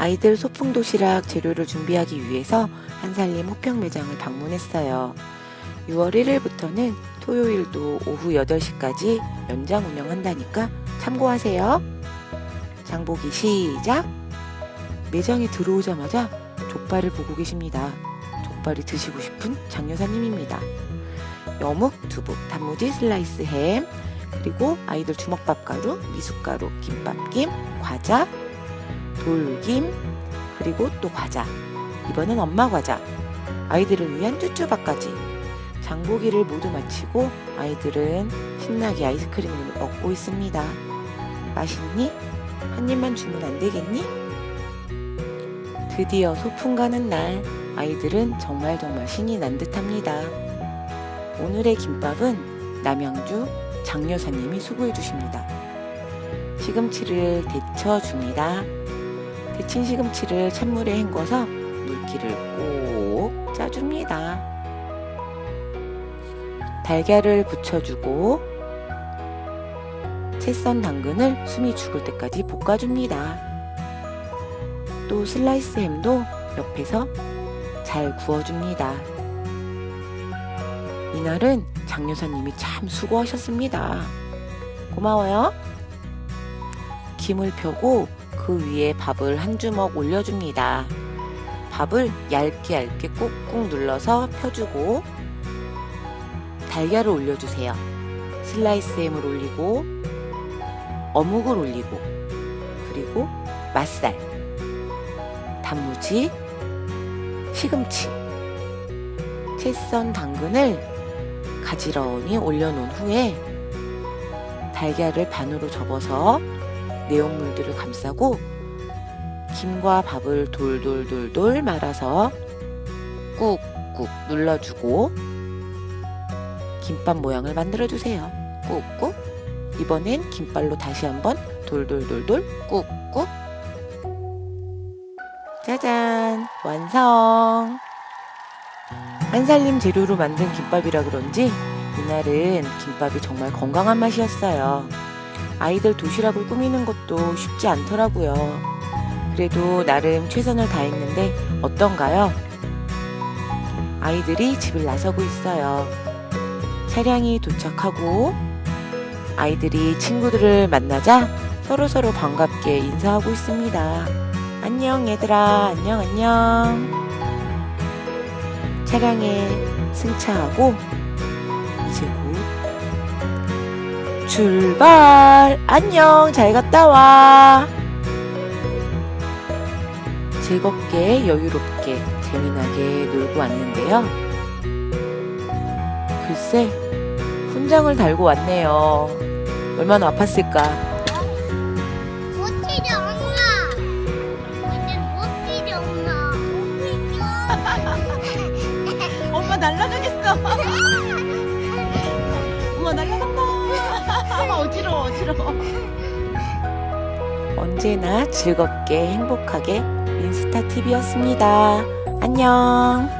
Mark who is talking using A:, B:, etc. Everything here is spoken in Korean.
A: 아이들 소풍 도시락 재료를 준비하기 위해서 한살림 호평 매장을 방문했어요. 6월 1일부터는 토요일도 오후 8시까지 연장 운영한다니까 참고하세요. 장보기 시작! 매장에 들어오자마자 족발을 보고 계십니다. 족발이 드시고 싶은 장 여사님입니다. 여묵, 두부, 단무지, 슬라이스 햄, 그리고 아이들 주먹밥 가루, 미숫가루, 김밥김, 과자, 돌김, 그리고 또 과자. 이번엔 엄마 과자. 아이들을 위한 쭈쭈밥까지. 장보기를 모두 마치고 아이들은 신나게 아이스크림을 먹고 있습니다. 맛있니? 한 입만 주면 안 되겠니? 드디어 소풍 가는 날 아이들은 정말 정말 신이 난 듯합니다. 오늘의 김밥은 남양주 장 여사님이 수고해 주십니다. 시금치를 데쳐 줍니다. 데친 시금치를 찬물에 헹궈서 물기를 꼭 짜줍니다. 달걀을 붙여주고 채 썬 당근을 숨이 죽을 때까지 볶아줍니다. 또 슬라이스 햄도 옆에서 잘 구워줍니다. 이날은 장 여사님이 참 수고하셨습니다. 고마워요. 김을 펴고 그 위에 밥을 한 주먹 올려줍니다. 밥을 얇게 얇게 꾹꾹 눌러서 펴주고 달걀을 올려주세요. 슬라이스 햄을 올리고 어묵을 올리고 그리고 맛살, 단무지, 시금치, 채썬 당근을 가지런히 올려놓은 후에 달걀을 반으로 접어서 내용물들을 감싸고 김과 밥을 돌돌돌돌 말아서 꾹꾹 눌러주고 김밥 모양을 만들어주세요. 꾹꾹 이번엔 김발로 다시 한번 돌돌돌돌 꾹꾹 짜잔 완성 한살림 재료로 만든 김밥이라 그런지 이날은 김밥이 정말 건강한 맛이었어요. 아이들 도시락을 꾸미는 것도 쉽지 않더라고요. 그래도 나름 최선을 다했는데 어떤가요? 아이들이 집을 나서고 있어요. 차량이 도착하고 아이들이 친구들을 만나자 서로서로 반갑게 인사하고 있습니다. 안녕 얘들아, 안녕 안녕. 차량에 승차하고 출발! 안녕! 잘 갔다 와! 즐겁게, 여유롭게, 재미나게 놀고 왔는데요. 글쎄, 훈장을 달고 왔네요. 얼마나 아팠을까?
B: 못 뛰죠 엄마 이제 못 뛰죠 엄마 못 뛰죠
C: 엄마 날라가겠어. 어지러워.
A: 언제나 즐겁게 행복하게 민스타 TV였습니다. 안녕!